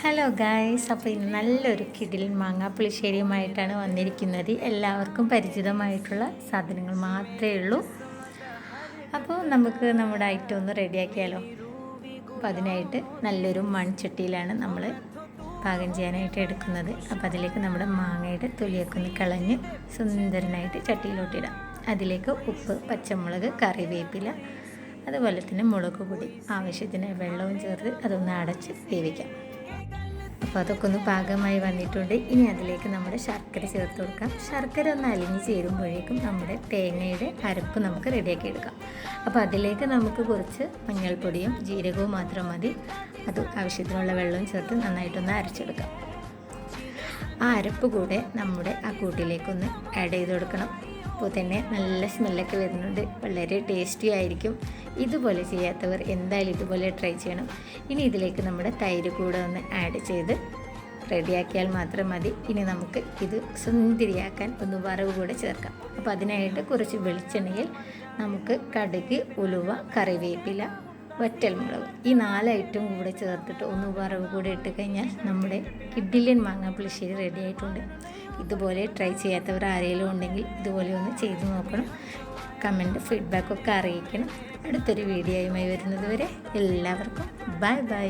Hello guys അപ്പോൾ ഇന്ന് നല്ലൊരു കിടിൽ മാങ്ങ പുളിശ്ശേരിയുമായിട്ടാണ് വന്നിരിക്കുന്നത്. എല്ലാവർക്കും പരിചിതമായിട്ടുള്ള സാധനങ്ങൾ മാത്രമേ ഉള്ളൂ. അപ്പോൾ നമുക്ക് നമ്മുടെ ഐറ്റം ഒന്ന് റെഡിയാക്കിയാലോ? അപ്പോൾ അതിനായിട്ട് നല്ലൊരു മൺചട്ടിയിലാണ് നമ്മൾ പാകം ചെയ്യാനായിട്ട് എടുക്കുന്നത്. അപ്പോൾ അതിലേക്ക് നമ്മുടെ മാങ്ങയുടെ തൊലിയൊക്കെ ഒന്ന് കളഞ്ഞ് സുന്ദരനായിട്ട് ചട്ടിയിലോട്ടിടാം അതിലേക്ക് ഉപ്പ് പച്ചമുളക് കറിവേപ്പില അതുപോലെ തന്നെ മുളക് പൊടി ആവശ്യത്തിന് വെള്ളവും ചേർത്ത് അതൊന്ന് അടച്ച് വേവിക്കാം. അപ്പോൾ അതൊക്കെ ഒന്ന് പാകമായി വന്നിട്ടുണ്ട്. ഇനി അതിലേക്ക് നമ്മുടെ ശർക്കര ചേർത്ത് കൊടുക്കാം. ശർക്കര ഒന്ന് അലിഞ്ഞ് ചേരുമ്പോഴേക്കും നമ്മുടെ തേങ്ങയുടെ അരപ്പ് നമുക്ക് റെഡിയാക്കി എടുക്കാം. അപ്പോൾ അതിലേക്ക് നമുക്ക് കുറച്ച് മഞ്ഞൾപ്പൊടിയും ജീരകവും മാത്രം മതി. അത് ആവശ്യത്തിനുള്ള വെള്ളവും ചേർത്ത് നന്നായിട്ടൊന്ന് അരച്ചെടുക്കാം. ആ അരപ്പ് കൂടെ നമ്മുടെ ആ കൂട്ടിലേക്കൊന്ന് ആഡ് ചെയ്ത് കൊടുക്കണം. അപ്പോൾ തന്നെ നല്ല സ്മെല്ലൊക്കെ വരുന്നുണ്ട്. വളരെ ടേസ്റ്റി ആയിരിക്കും. ഇതുപോലെ ചെയ്യാത്തവർ എന്തായാലും ഇതുപോലെ ട്രൈ ചെയ്യണം. ഇനി ഇതിലേക്ക് നമ്മുടെ തൈര് കൂടെ ഒന്ന് ആഡ് ചെയ്ത് റെഡിയാക്കിയാൽ മാത്രം മതി. ഇനി നമുക്ക് ഇത് സുന്ദരിയാക്കാൻ ഒന്ന് വറവ് കൂടെ ചേർക്കാം. അപ്പോൾ അതിനായിട്ട് കുറച്ച് വെളിച്ചെണ്ണയിൽ നമുക്ക് കടുക് ഉലുവ കറിവേപ്പില വറ്റൽമുളക്. ഈ നാല് ഐറ്റവും കൂടെ ചേർത്തിട്ട് ഒന്ന് വറവ് കൂടെ ഇട്ട് കഴിഞ്ഞാൽ നമ്മുടെ കിഡിലിയൻ മാങ്ങ പുളിശ്ശേരി റെഡി ആയിട്ടുണ്ട്. ഇതുപോലെ ട്രൈ ചെയ്യാത്തവർ ആരെങ്കിലും ഉണ്ടെങ്കിൽ ഇതുപോലെ ഒന്ന് ചെയ്തു നോക്കണം. കമന്റ് ഫീഡ്ബാക്കൊക്കെ അറിയിക്കണം. അടുത്തൊരു വീഡിയോയുമായി വരുന്നത് വരെ എല്ലാവർക്കും ബൈ ബൈ